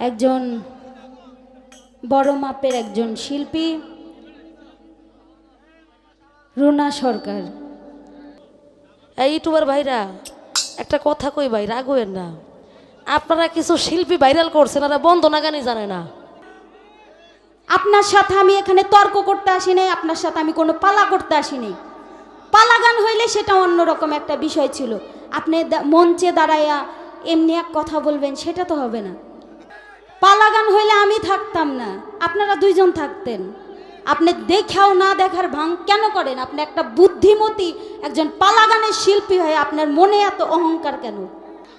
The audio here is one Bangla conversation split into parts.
একজন বড় মাপের একজন শিল্পী রুনা সরকার। এই ইউটিউবার ভাইরা একটা কথা কই ভাই রাগ হইয়েন না। আপনারা কিছু শিল্পী ভাইরাল করছেন আর বন্দনা গানই জানে না। আপনার সাথে আমি এখানে তর্ক করতে আসি নাই আপনার সাথে আমি কোনো পালা করতে আসি নাই। পালা গান হইলে সেটা অন্যরকম একটা বিষয় ছিল। আপনি মঞ্চে দাঁড়াইয়া এমনি এক কথা বলবেন সেটা তো হবে না। পালা গান হইলে আমি থাকতাম না। আপনারা দুইজন থাকতেন। আপনি দেখাও না দেখার ভাং কেন করেন? আপনি একটা বুদ্ধিমতী একজন পালা গানের শিল্পী হয়ে আপনার মনে এত অহংকার কেন?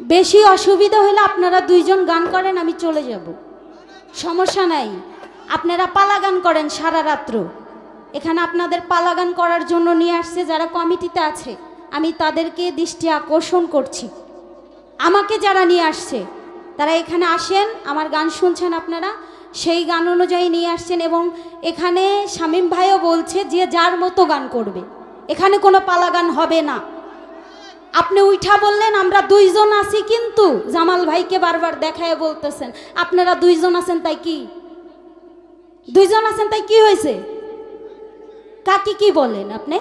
বেশি অসুবিধা হলে আপনারা দুইজন গান করেন, আমি চলে যাব। সমস্যা নাই। আপনারা পালা গান করেন সারা রাত্র। এখানে আপনাদের পালাগান করার জন্য নিয়ে আসছে যারা কমিটিতে আছে। আমি তাদেরকে দৃষ্টি আকর্ষণ করছি। আমাকে যারা নিয়ে আসছে তারা এখানে আসেন, আমার গান শুনছেন আপনারা। সেই গান অনুযায়ী নিয়ে আসছেন এবং এখানে শামীম ভাইও বলছে যে যার মতো গান করবে। এখানে কোনো পালা গান হবে না। আপনি উঠা বললেন, আমরা দুইজন আছি কিন্তু। জামাল ভাইকে বারবার দেখায় বলতেছেন, আপনারা দুইজন আছেন, তাই কি? দুইজন আছেন, তাই কি হয়েছে? কাকে কি বলেন আপনি?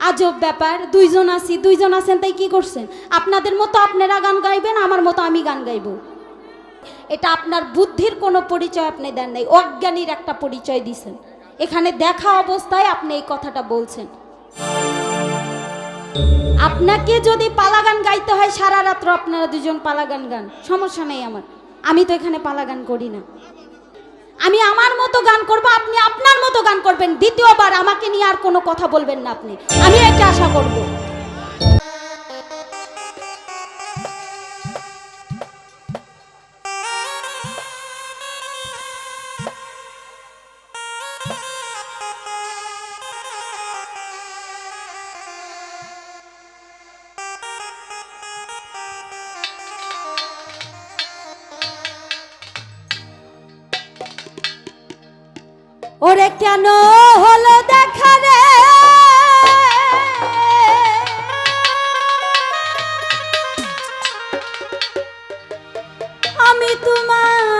আজব ব্যাপার, দুইজন আছি, দুইজন আছেন, তাই কি করছেন? আপনাদের মতো আপনারা গান গাইবেন, আমার মতো আমি গান গাইব। এটা আপনার বুদ্ধির কোনো পরিচয় আপনি দেন নাই, অজ্ঞানীর একটা পরিচয় দিছেন। এখানে দেখা অবস্থায় আপনি এই কথাটা বলছেন। আপনাকে যদি পালাগান গাইতে হয়, সারা রাত্র আপনারা দুজন পালাগান গান, সমস্যা নেই আমার। আমি তো এখানে পালাগান করি না। আমি আমার মতো গান করব, আপনি আপনার মতো গান করবেন। দ্বিতীয়বার আমাকে নিয়ে আর কোনো কথা বলবেন না আপনি। আমি এটা আশা করব। ওরে কেন হলো দেখা রে? আমি তোমারে